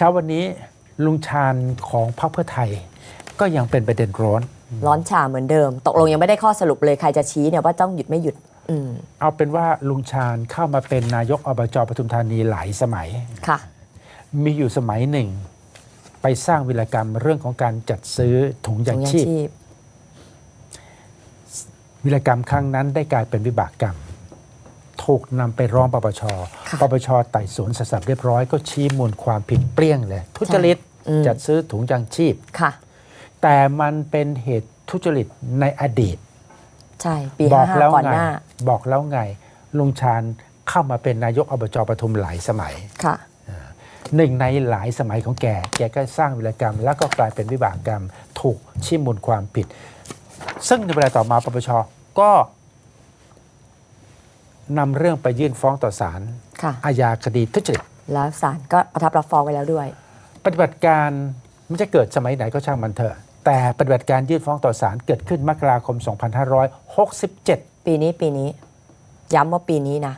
เช้าวันนี้ลุงชาญของพรรคเพื่อไทย ก็ยังเป็นประเด็นร้อน ร้อนฉ่าเหมือนเดิม ตกลงยังไม่ได้ข้อสรุปเลยใครจะชี้เนี่ยว่าต้องหยุดไม่หยุดอืมเอาเป็นว่าลุงชาญเข้ามาเป็นนายกอบจปทุมธานีหลายสมัยค่ะ มีอยู่สมัยหนึ่ง ไปสร้างวิรกรรมเรื่องของการจัดซื้อถุงยางชีพชีพวิรกรรมครั้งนั้นได้กลายเป็นวิบากกรรม ถูกนำไปร้องปปชค่ะปปชไต่สวนสสับเรียบร้อยก็ชี้มูลความผิดเปรี้ยงเลย ทุจริตอืมจัดซื้อถุงยางชีพ ค่ะ แต่มันเป็นเหตุทุจริตในอดีต ใช่ปีบห้าอกห้าแล้วก่อนไงหน้าบอกแล้วไงลุงชาญเข้ามาเป็นนายกอบจปทุมหลายสมัย ค่ะ หนึ่งในหลายสมัยของแก แกก็สร้างวิรกรรม แล้วก็กลายเป็นวิบากกรรม ถูกชี้มูลความผิด ซึ่งในเวลาต่อมาปปชก็ นำเรื่องไปยื่นฟ้องต่อศาลค่ะ อาญาคดีทุจริตแล้วศาลก็ประทับรับฟ้องไว้แล้วด้วย ปฏิบัติการมันจะเกิดสมัยไหนก็ช่างมันเถอะ แต่ปฏิบัติการยื่นฟ้องต่อศาลเกิดขึ้นมกราคม 2567 ปีนี้ปีนี้ ย้ำว่าปีนี้นะ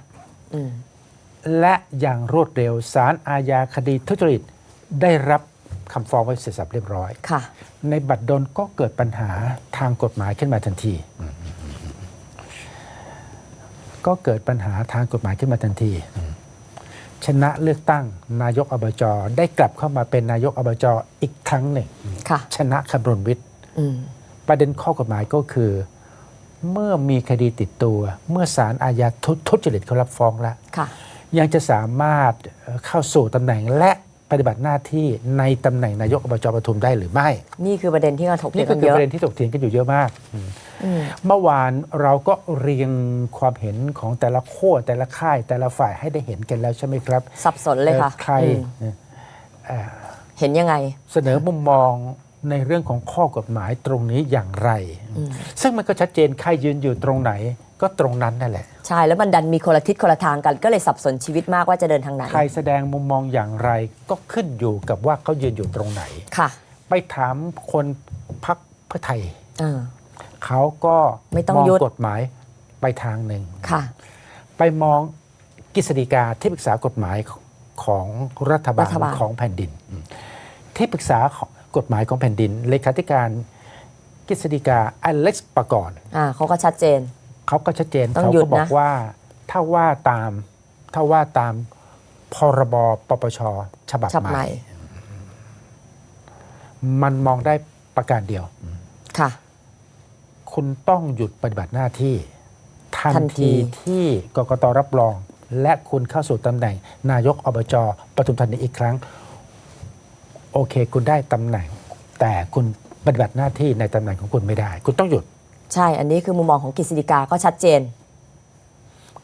อืมและอย่างรวดเร็วศาลอาญาคดีทุจริตได้รับคำฟ้องไว้เสร็จสับเรียบร้อย ค่ะ ในบัตรดลก็เกิดปัญหาทางกฎหมายขึ้นมาทันที ก็เกิดปัญหาทางกฎหมายขึ้นมาทันที ชนะเลือกตั้งนายกอบจได้กลับเข้ามาเป็นนายกอบจอีกครั้งหนึ่งค่ะชนะคำรณวิทย์อืมประเด็นข้อกฎหมายก็คือ เมื่อมีคดีติดตัว เมื่อศาลอาญาทุทุจริตเขารับฟ้องแล้วค่ะยังจะสามารถเอ่อเข้าสู่ตำแหน่งและ ปฏิบัติหน้าที่ในตำแหน่งนายกอบจปทุมได้หรือไม่ นี่คือประเด็นที่กำลังถกเถีนี่ยงก็กันคือเยอะประเด็นที่ถกเถียงกันอยู่เยอะมากอืมเมื่อวานเราก็เรียงความเห็นของแต่ละขั้วแต่ละค่าย แต่ละฝ่ายให้ได้เห็นกันแล้วใช่ไหมครับ สับสนเลยค่ะอ่อใครอืมเอ่อเห็นยังไง เสนอมุมมองในเรื่องของข้อกฎหมายตรงนี้อย่างไรอืมซึ่งมันก็ชัดเจนใครยืนอยู่ตรงไหน ก็ตรงนั้นนั่นแหละ ใช่ แล้วมันดันมีคนละทิศคนละทางกัน ก็เลยสับสนชีวิตมากว่าจะเดินทางไหน ใครแสดงมุมมองอย่างไรก็ขึ้นอยู่กับว่าเขายืนอยู่ตรงไหน ค่ะ ไปถามคนพักเพื่อไทย เออ เขาก็ไม่ต้องมองยุด กฎหมายไปทางหนึ่ง ค่ะ ไปมองกฤษฎีกาที่ปรึกษากฎหมายของรัฐบาลรัฐบาล ของแผ่นดินที่ปรึกษาของกฎหมายของแผ่นดิน เลขาธิการกฤษฎีกาอเล็กซ์ปกรณ์ อ่าเขาก็ชัดเจน เขาก็ชัดเจนต้องเขาหยุดก็บอกนะว่าถ้าว่าตามถ้าว่าตามพรบปปชฉบับฉบับใหใหม่ม่ มันมองได้ประการเดียวค่ะ คุณต้องหยุดปฏิบัติหน้าที่ ทันทันทีทีที่กกตรับรอง และคุณเข้าสู่ตำแหน่ง นายกอบจปทุมธานีอีกครั้ง โอเค คุณได้ตำแหน่ง แต่คุณปฏิบัติหน้าที่ในตำแหน่งของคุณไม่ได้ คุณต้องหยุด ใช่ อันนี้คือมุมมองของกฤษฎีกาก็ชัดเจน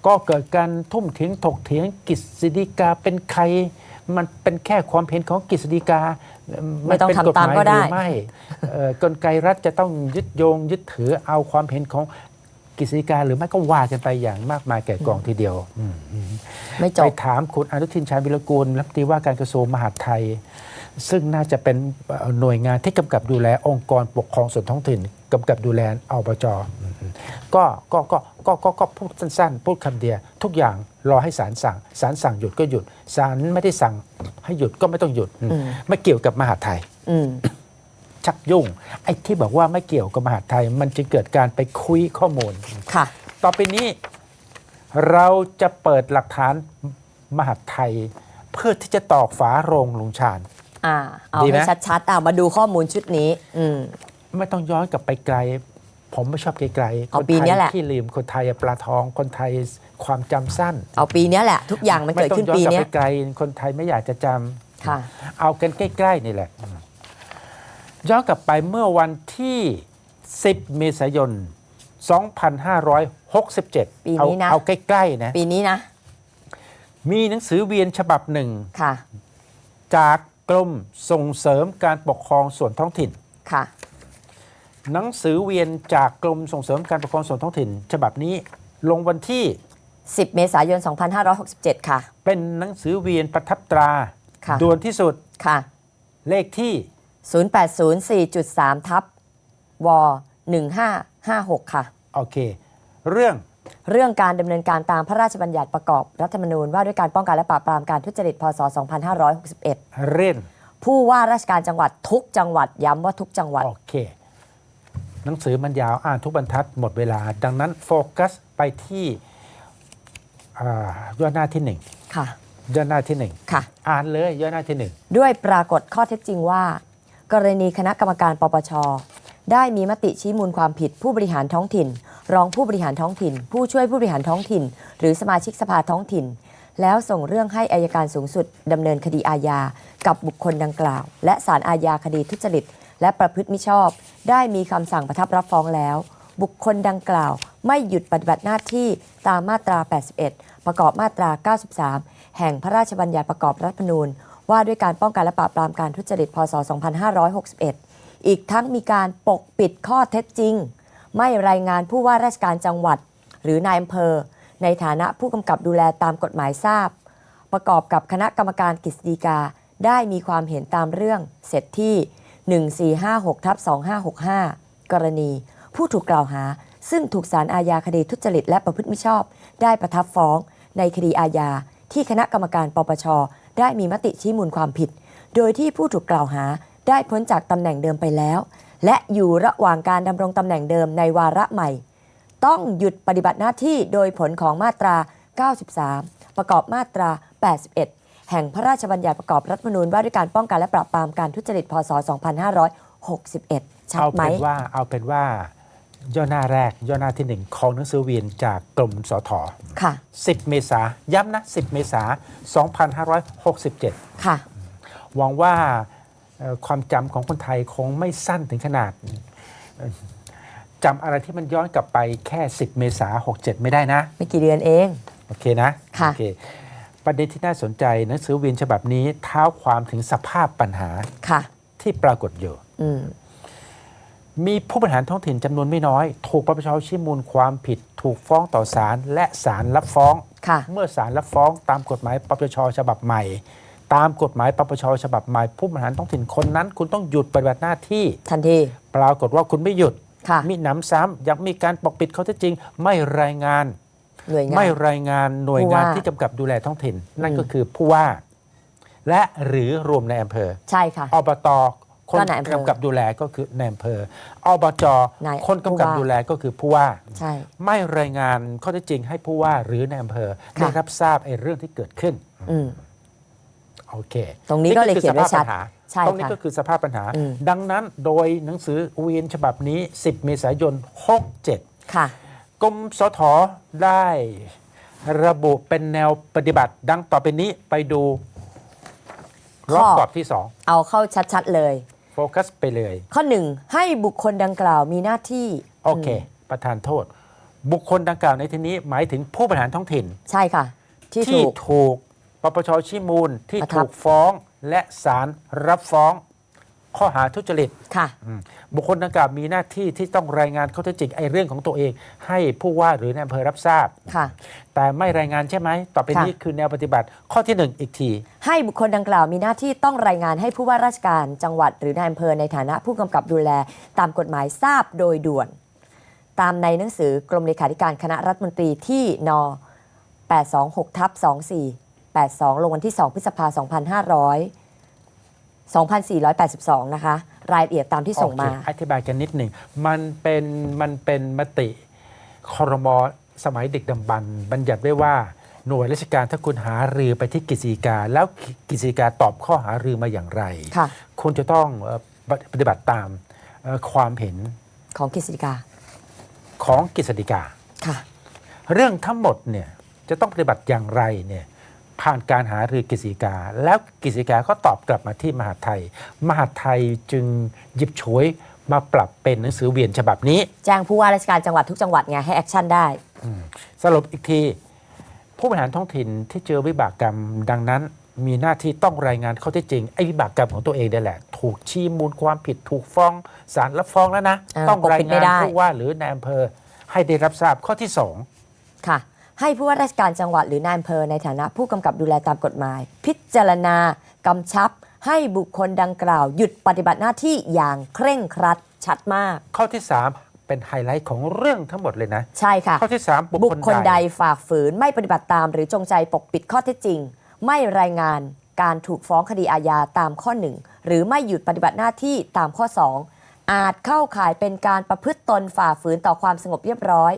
ก็เกิดการทุ่มเถียงถกเถียงกฤษฎีกาเป็นใคร มันเป็นแค่ความเห็นของกฤษฎีกาไม่ต้องนเป็นทำตามก็ได้หรือไม่เอ่อกลไกรัฐจะต้องยึดโยงยึดถือเอาความเห็นของกฤษฎีกาหรือไม่ก็ว่ากันไปอย่างมากมายแก่กองทีเดียวอืมอืม ไม่จไปบ ถามคุณอนุทินชาญวิรกูลรัฐมนตรีว่าการกระทรวงมหาดไทย ซึ่งน่าจะเป็นเอ่อหน่วยงานที่กำกับดูแลองค์กรปกครองส่วนท้องถิ่นกำกับดูแลอบจก็ก็ก็ก็ก็ก็พูดสั้นๆ พูดคำเดียวทุกอย่างรอให้ศาลสั่งศาลสั่งหยุดก็หยุดศาลไม่ได้สั่งให้หยุดก็ไม่ต้องหยุดอืมอืมไม่เกี่ยวกับมหาดไทยอืมชักยุ่ง ไอ้ที่บอกว่าไม่เกี่ยวกับมหาดไทย มันจะเกิดการไปคุยข้อมูลค่ะ ต่อไปนี้เราจะเปิดหลักฐานมหาดไทย เพื่อที่จะตอกฝาโรงลุงชาญ อ่าเอาดีไหม ให้ชัดๆอ่ามาดูข้อมูลชุดนี้ อืม ไม่ต้องย้อนกลับไปไกล ผมไม่ชอบไกลๆเอาคนปีไทเนี้ยยแหละ ที่ลืมคนไทยปลาทองคนไทยความจำสั้นเอาปีเนี้ยแหละ ทุกอย่างมันเกิดขึ้นไต้องปีย้อนกลัเนี้บยไปไกล คนไทยไม่อยากจะจำ ค่ะ เอากันใกล้ ๆ นี่แหละ ย้อนกลับไปเมื่อวันที่ 10 เมษายน 2567 ปีเอานี้นะเอาใกล้ ๆ นะ ปีนี้นะมีหนังสือเวียนฉบับหนึ่งค่ะ จาก กรมส่งเสริมการปกครองส่วนท้องถิ่น ค่ะ หนังสือเวียนจากกรมส่งเสริมการปกครองส่วนท้องถิ่น ฉบับนี้ลงวันที่ 10 เมษายน 2567 ค่ะ เป็นหนังสือเวียนประทับตราค่ะ ด่วนที่สุดค่ะ เลขที่ 0804.3 ทับว1556 ค่ะ โอเค เรื่อง เรื่องการดำเนินการตามพระราชบัญญัติประกอบรัฐธรรมนูญว่าด้วยการป้องกันและปราบปรามการทุจริตพศ 2561 เร่น ผู้ว่าราชการจังหวัดทุกจังหวัดย้ำว่าทุกจังหวัด โอเค หนังสือมันยาวอ่านทุกบรรทัดหมดเวลา ดังนั้นโฟกัสไปที่อ่ายอดหน้าที่หนึ่งค่ะยอดหน้าที่หนึ่งค่ะ อ่านเลยยอดหน้าที่หนึ่งด้วยปรากฏข้อเท็จจริงว่า กรณีคณะกรรมการปปชได้มีมติชี้มูลความผิดผู้บริหารท้องถิ่น รองผู้บริหารท้องถิ่น ผู้ช่วยผู้บริหารท้องถิ่น หรือสมาชิกสภาท้องถิ่น แล้วส่งเรื่องให้อายการสูงสุดดำเนินคดีอาญากับบุคคลดังกล่าว และศาลอาญาคดีทุจริต และประพฤติมิชอบ ได้มีคำสั่งประทับรับฟ้องแล้ว บุคคลดังกล่าว ไม่หยุดปฏิบัติหน้าที่ตามมาตรา 81 ประกอบมาตรา 93 แห่งพระราชบัญญัติประกอบรัฐธรรมนูญ ว่าด้วยการป้องกันและปราบปรามการทุจริต พศ 2561 อีกทั้งมีการปกปิดข้อเท็จจริง ไม่รายงานผู้ว่าราชการจังหวัด หรือนายอำเภอ ในฐานะผู้กำกับดูแลตามกฎหมายทราบ ประกอบกับคณะกรรมการกฤษฎีกาได้มีความเห็นตามเรื่องเสร็จที่ 1456ทับ2565 กรณี ผู้ถูกกล่าวหา ซึ่งถูกสารอาญาคดีทุจริตและประพฤติมิชอบ ได้ประทับฟ้อง ในคดีอาญา ที่คณะกรรมการปปช ได้มีมติชี้มูลความผิด โดยที่ผู้ถูกกล่าวหาได้พ้นจากตำแหน่งเดิมไปแล้ว และอยู่ระหว่างการดำรงตำแหน่งเดิมในวาระใหม่ ต้องหยุดปฏิบัติหน้าที่โดยผลของมาตรา 93 ประกอบมาตรา 81 แห่งพระราชบัญญัติประกอบรัฐธรรมนูญว่าด้วยการป้องกันและปราบปรามการทุจริตพศ 2561 ชัดเอาไหมเป็นว่าเอาเป็นว่าย่อหน้าแรกย่อหน้าที่หนึ่งของหนังสือเวียนจากกรมสทค่ะ 10 เมษาย้ำนะ 10 เมษา 2567 ค่ะ หวังว่าเอ่อ ความจำของคนไทยคงไม่สั้นถึงขนาดเอ่อจำอะไรที่มันย้อนกลับไปแค่ 10 เมษา67ไม่ได้นะ ไม่กี่เดือนเอง โอเคนะค่ะโอเคประเด็นที่น่าสนใจหนังสือเวียนฉบับนี้เท้าความถึงสภาพปัญหาค่ะ ที่ปรากฏอยู่อืมมีผู้บริหารท้องถิ่นจำนวนไม่น้อย ถูกปปชชี้มูลความผิด ถูกฟ้องต่อศาลและศาลรับฟ้องค่ะเมื่อศาลรับฟ้องตามกฎหมายปปชฉบับใหม่ ตามกฎหมายปปชฉบับใหม่ผู้บริหารท้องถิ่นคนนั้น คุณต้องหยุดปฏิบัติหน้าที่ ทันที ปรากฏว่าคุณไม่หยุด ค่ะ มีหนำซ้ำยังมีการปกปิดข้อเท็จจริง ไม่รายงาน หน่วยงาน ไม่รายงานหน่วยงานผู้ว่า ที่กำกับดูแลท้องถิ่น นั่นอืมก็คือผู้ว่า และหรือรวมในอำเภอ ใช่ค่ะ อบต คนก็นายอำเภอกำกับดูแลก็คือในอำเภออบจนายคนกำกับผู้ว่า ดูแลก็คือผู้ว่า ใช่ ไม่รายงานข้อเท็จจริงให้ผู้ว่าหรือในอำเภอค่ะ ได้รับทราบไอ้เรื่องที่เกิดขึ้น อืม โอเค ตรงนี้ก็เลยเขียนไว้ชัดสภาพปัญหาใช่ตรงนี้ค่ะก็คือสภาพปัญหาอืมดังนั้นโดยหนังสือเวียนฉบับนี้ 10 เมษายน 67 ค่ะกรมสทได้ระบุเป็นแนวปฏิบัติ ดังต่อไปนี้ไปดูรอบข้อกรอบที่เอาเข้าชัดๆเลย2โฟกัสไปเลย ข้อหนึ่งให้บุคคลดังกล่าวมีหน้าที่ โอเค ประธานโทษ บุคคลดังกล่าวในที่นี้หมายถึงผู้บริหารท้องถิ่น ใช่ค่ะ ที่ที่ถูกถูก ปปชชี้มูลที่ประทับถูกฟ้องและศาลรับฟ้อง ข้อหาทุจริตค่ะอืมบุคคลดังกล่าวมีหน้าที่ที่ต้องรายงานข้อเท็จจริงไอ้เรื่องของตัวเอง ให้ผู้ว่าหรือในายอำเภอรับทราบค่ะ แต่ไม่รายงานใช่ไหมต่อไปค่ะนี้คือแนวปฏิบัติ ข้อที่หนึ่งอีกที ให้บุคคลดังกล่าวมีหน้าที่ต้องรายงานให้ผู้ว่าราชการจังหวัดหรือนายอำเภอในฐานะผู้กำกับดูแล ตามกฎหมายทราบโดยด่วน ตามในหนังสือกรมเลขาธิการคณะรัฐมนตรีที่น826ทับ 2482 ลงวันที่ 2 พฤษภาคม 2500 2482 นะคะ รายละเอียดตามที่ส่งมา โอเคอธิบายกันนิดหนึ่ง มันเป็นมันเป็นมติคอรมอสมัยเด็กดำบรรพ์บัญญัติไว้ว่าหน่วยราชการถ้าคุณหารือไปที่กฤษฎีกา แล้วกฤษฎีกาตอบข้อหารือมาอย่างไรค่ะ คุณจะต้องเอ่อปฏิปฏิบัติตามเอ่อความเห็นของกฤษฎีกา ของกฤษฎีกา ค่ะ เรื่องทั้งหมดเนี่ยจะต้องปฏิบัติอย่างไรเนี่ย ผ่านการหารือกฤษฎีกา แล้วกฤษฎีกาก็ตอบกลับมาที่มหาดไทย มหาดไทยจึงหยิบฉวยมาปรับเป็นหนังสือเวียนฉบับนี้ แจ้งผู้ว่าราชการจังหวัดทุกจังหวัดไงให้แอคชั่นได้ สรุปอีกที ผู้บริหารท้องถิ่นที่เจอวิบากกรรมดังนั้น มีหน้าที่ต้องรายงานข้อเท็จจริงไอ้วิบากกรรมของตัวเองนี่แหละ ถูกชี้มูลความผิดถูกฟ้องศาลรับฟ้องแล้วนะอ่าต้องรายปกปิดไม่งานได้ผู้ว่าหรือในายอำเภอให้ได้รับทราบข้อที่สองค่ะ ให้ผู้ว่าราชการจังหวัดหรือนายอำเภอในฐานะผู้กำกับดูแลตามกฎหมาย พิจารณากำชับ ให้บุคคลดังกล่าว หยุดปฏิบัติหน้าที่อย่างเคร่งครัดชัดมาก ข้อที่เป็นไฮไลท์ของเรื่องทั้งหมดเลยนะ ใช่ค่ะ ข้อที่ 3 บุบุคคคคลลใดใดฝ่าฝืนไม่ปฏิบัติตามหรือจงใจปกปิดข้อเท็จจริง ไม่รายงานการถูกฟ้องคดีอาญาตามข้อ 1 หรือไม่หยุดปฏิบัติหน้าที่ตามข้อ 2 อาจเข้าข่ายเป็นการประพฤติตนฝ่าฝืนต่อความสงบเรียบร้อย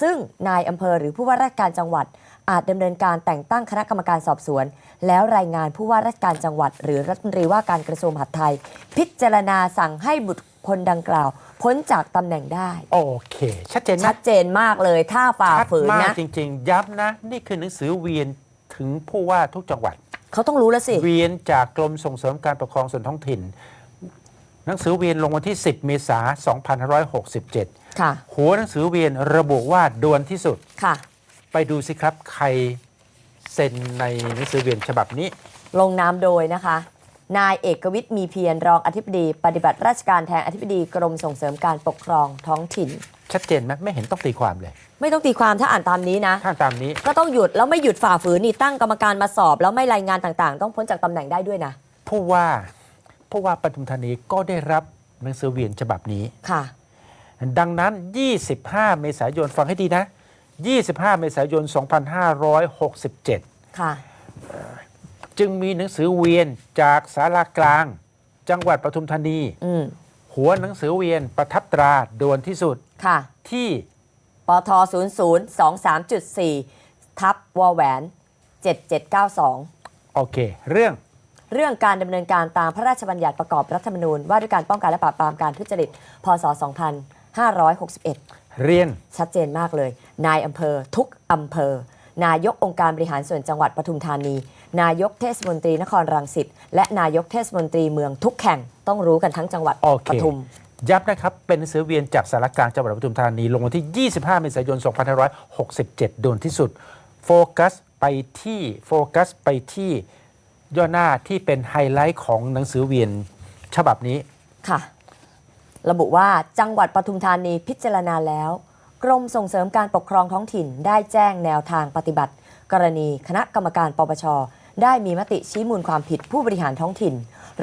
ซึ่งนายอำเภอหรือผู้ว่าราชการจังหวัด อาจดำเนินการแต่งตั้งคณะกรรมการสอบสวน แล้วรายงานผู้ว่าราชการจังหวัด หรือรัฐมนตรีว่าการกระทรวงมหาดไทย พิจารณาสั่งให้บุคคลดังกล่าว พ้นจากตำแหน่งได้ โอเค ชัดเจนชันะดเจนมากเลยถ้าฝ่าชัดฝืนมากนะจริง ๆ ย้ำนะ นี่คือหนังสือเวียนถึงผู้ว่าทุกจังหวัด เขาต้องรู้แล้วสิ เวียนจากกรมส่งเสริมการปกครองส่วนท้องถิ่น หนังสือเวียนลงวันที่ 10 เมษายน 2567 ค่ะ หัวหนังสือเวียนระบุว่าด่วนที่สุด ค่ะ ไปดูสิครับใครเซ็นในหนังสือเวียนฉบับนี้ ลงนามโดยนะคะ นายเอกวิทย์มีเพียรรองอธิบดี ปฏิบัติราชการแทนอธิบดีกรมส่งเสริมการปกครองท้องถิ่น ชัดเจนไหมไม่เห็นต้องตีความเลยไม่ต้องตีความถ้าอ่านตามนี้นะ ถ้าตามนี้ก็ต้องหยุดแล้วไม่หยุดฝ่าฝืนนี่ตั้งกรรมการมาสอบ แล้วไม่รายงานต่างๆ ต้องพ้นจากตำแหน่งได้ด้วยนะผู้ว่าผู้ว่าปทุมธานีก็ได้รับหนังสือเวียนฉบับนี้ ค่ะ ดังนั้น 25 เมษายนฟังให้ดีนะ 25 เมษายน 2567 ค่ะ จึงมีหนังสือเวียนจากสารากลาง จังหวัดปทุมธานีอืมหัวหนังสือเวียนประทับตราด่วนที่สุดค่ะที่ปท00 23.4 ทับวแหวน 7792 โอเค เรื่องเรื่องการดำเนินการตามพระราชบัญญัติประกอบรัฐธรรมนูญว่าด้วยการป้องกันและปราบปรามการทุจริต พศ 2561 เรียน ชัดเจนมากเลย นายอำเภอทุกอำเภอ นายกองค์การบริหารส่วนจังหวัดปทุมธานี นายกเทศมนตรีนครรังสิตและนายกเทศมนตรีเมืองทุกแห่งต้องรู้กันทั้งจังหวัดโอเค ปทุม ย้ำนะครับ เป็นหนังสือเวียนจากสารกลางจังหวัดปทุมธานี ลงวันที่ 25 เมษายน 2567 ด่วนที่สุด โฟกัสไปที่โฟกัสไปที่ย่อหน้าที่เป็นไฮไลท์ของหนังสือเวียนฉบับนี้ ค่ะ ระบุว่าจังหวัดปทุมธานีพิจารณาแล้ว กรมส่งเสริมการปกครองท้องถิ่นได้แจ้งแนวทางปฏิบัติ กรณีคณะกรรมการปปชได้มีมติชี้มูลความผิดผู้บริหารท้องถิ่น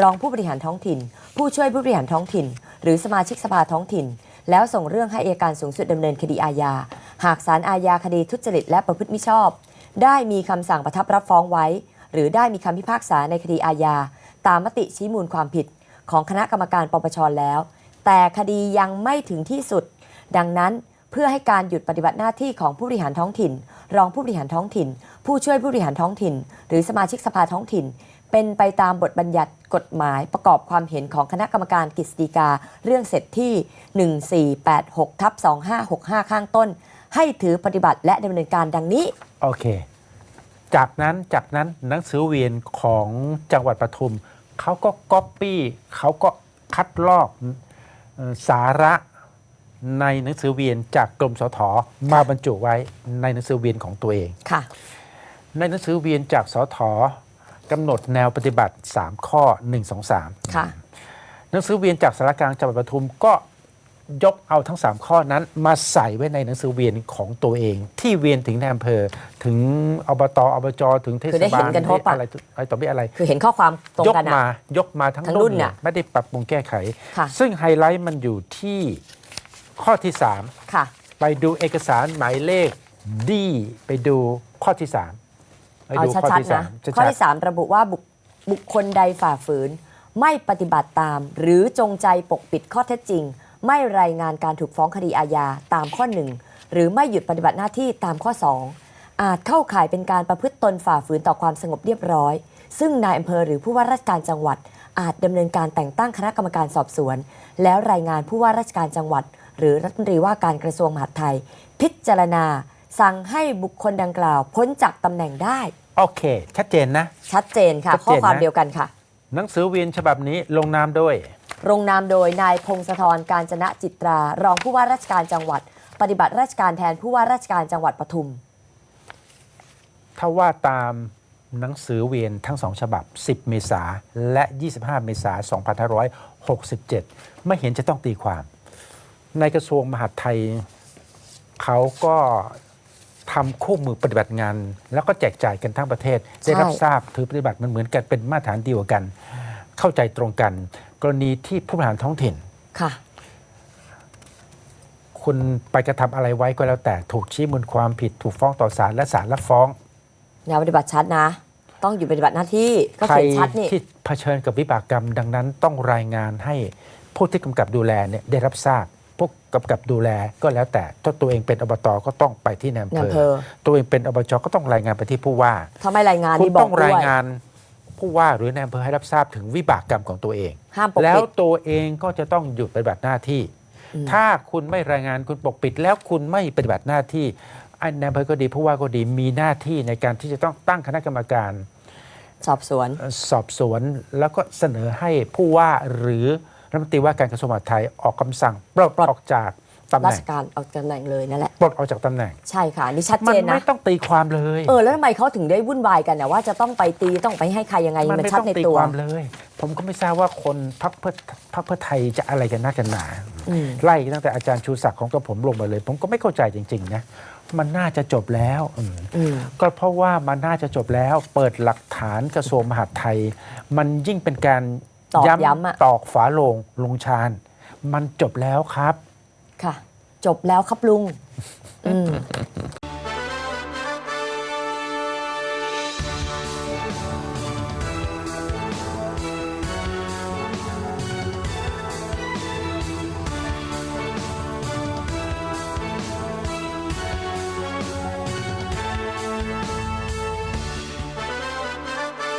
รองผู้บริหารท้องถิ่น ผู้ช่วยผู้บริหารท้องถิ่น หรือสมาชิกสภาท้องถิ่น แล้วส่งเรื่องให้อัยการสูงสุดดำเนินคดีอาญา หากศาลอาญาคดีทุจริตและประพฤติมิชอบ ได้มีคำสั่งประทับรับฟ้องไว้ หรือได้มีคำพิพากษาในคดีอาญา ตามมติชี้มูลความผิด ของคณะกรรมการปปชแล้ว แต่คดียังไม่ถึงที่สุด ดังนั้นเพื่อให้การหยุดปฏิบัติหน้าที่ของผู้บริหารท้องถิ่น รองผู้บริหารท้องถิ่น ผู้ช่วยผู้บริหารท้องถิ่น หรือสมาชิกสภาท้องถิ่น เป็นไปตามบทบัญญัติกฎหมายประกอบความเห็นของคณะกรรมการกฤษฎีกา เรื่องเสร็จที่ 1486ทับ2565 ข้างต้น ให้ถือปฏิบัติและดำเนินการดังนี้ โอเค จากนั้นจากนั้นหนังสือเวียนของจังหวัดปทุมเขาก็ก๊อปปี้เขาก็คัดลอก สาระในหนังสือเวียนจากกรมสทมาบรรจุไว้ในหนังสือเวียนของตัวเอง ค่ะ ในหนังสือเวียนจากสทกำหนดแนวปฏิบัติ 3 ข้อ 1 2 3 ค่ะ หนังสือเวียนจากสารกลางจังหวัดปทุมก็ ยกเอาทั้ง 3 ข้อนั้นมาใส่ไว้ในหนังสือเวียนของตัวเอง ที่เวียนถึงในอำเภอ ถึงอบตอบจถึงเทคือศได้บาเห็ลนกันทั่วไป อะไรอะไรต่อไม่อะไร คือเห็นข้อความตรงยกกันมาอะยกมาทั้งทั้งรุ่รุ่นนน่ะเลยไม่ได้ปรับปรุงแก้ไข ค่ะ ซึ่งไฮไลท์มันอยู่ที่ข้อที่ ค่ะ 3 ไปดูเอกสารหมายเลขดีไปดูข้อที่ 3 ไปเอาดูข้อชัดที่ ๆนะสามชัดข้อที่ 3 ระบุว่าบุคบุคคลใดฝ่าฝืน ไม่ปฏิบัติตาม หรือจงใจปกปิดข้อเท็จจริง ไม่รายงานการถูกฟ้องคดีอาญาตามข้อ 1 หรือไม่หยุดปฏิบัติหน้าที่ตามข้อ 2 อาจเข้าข่ายเป็นการประพฤติตนฝ่าฝืนต่อความสงบเรียบร้อย ซึ่งนายอำเภอหรือผู้ว่าราชการจังหวัด อาจดำเนินการแต่งตั้งคณะกรรมการสอบสวน แล้วรายงานผู้ว่าราชการจังหวัด หรือรัฐมนตรีว่าการกระทรวงมหาดไทย พิจารณา สั่งให้บุคคลดังกล่าวพ้นจากตำแหน่งได้ โอเค ชัดเจนนะ ชัดเจนค่ะ ชัดเจนนะ ข้อความเดียวกันค่ะ หนังสือเวียนฉบับนี้ลงนามโดย ลงนามโดยนายพงศธรการจนะจิตรารองผู้ว่าราชการจังหวัด ปฏิบัติราชการแทนผู้ว่าราชการจังหวัดปทุม ถ้าว่าตามหนังสือเวียนทั้งสองฉบับ 10 เมษาและ 25 เมษายน2567 ไม่เห็นจะต้องตีความ ในกระทรวงมหาดไทยเขาก็ทำคู่มือปฏิบัติงาน แล้วก็แจกจ่ายกันทั้งประเทศ ได้รับทราบถือปฏิบัติมันเหมือนกันเป็นมาตรฐานเดียวกัน เข้าใจตรงกัน กรณีที่ผู้บริหารท้องถิ่น ค่ะ คุณไปกระทำอะไรไว้ก็แล้วแต่ถูกชี้มูลความผิดถูกฟ้องต่อศาลและศาลรับฟ้องแนวปฏิบัติชัดนะ ต้องอยู่ปฏิบัติหน้าที่ก็ใครเขียนชัดนี่ที่เผชิญกับวิบากกรรม ดังนั้นต้องรายงานให้ผู้ที่กำกับดูแลเนี่ยได้รับทราบผู้กำกับดูแลก็แล้วแต่ถ้าตัวเองเป็นอบตก็ต้องไปที่นายอำในเภอำเภออตัวเองเป็นอบจก็ต้องรายงานไปที่ผู้ว่า ถ้าไม่รายงานคุณนี่บอต้อกงด้ราวยยงาน ผู้ว่าหรือนายอำเภอให้รับทราบถึงวิบากกรรมของตัวเอง ห้ามปกแล้วปิด ตัวเองก็จะต้องหยุดปฏิบัติหน้าที่ อืม ถ้าคุณไม่รายงานคุณปกปิด แล้วคุณไม่ปฏิบัติหน้าที่ไอ้นายอำเภอก็ดีผู้ว่าก็ดีมีหน้าที่ในการที่จะต้องตั้งคณะกรรมการ สอบสวน สอบสวนแล้วก็เสนอให้ผู้ว่าหรือรัฐมนตรีว่าการกระทรวงมหาดไทยออกคำสั่งปลดปลด ออกจาก ตำแหราน่ชงการออกจากตำแหน่งเลยนั่นแหละ ปลดออกจากตำแหน่ง ใช่ค่ะอันนี่ชัดมัเจนนไม่นะต้องตีความเลยเออแล้วทำไมเขาถึงได้วุ่นวายกันนะว่าจะต้องไปตีต้องไปให้ใครยังไงมันมันไม่ชัดต้องในตีตัวความเลย ผมก็ไม่ทราบว่าคนพรรคเพื่อพรรคเพื่อไทยจะอะไรกันนักกันหนา อืมไล่ตั้งแต่อาจารย์ชูศักดิ์ของกระผมลงมาเลย ผมก็ไม่เข้าใจจริงๆนะมันน่าจะจบแล้วอืมอืมก็เพราะว่ามันน่าจะจบแล้ว เปิดหลักฐานกระทรวงมหาดไทย มันยิ่งเป็นการตอกย้ำอะ ตอกฝาโลงลงชานมันจบแล้วครับ ค่ะ จบแล้วครับลุงอืม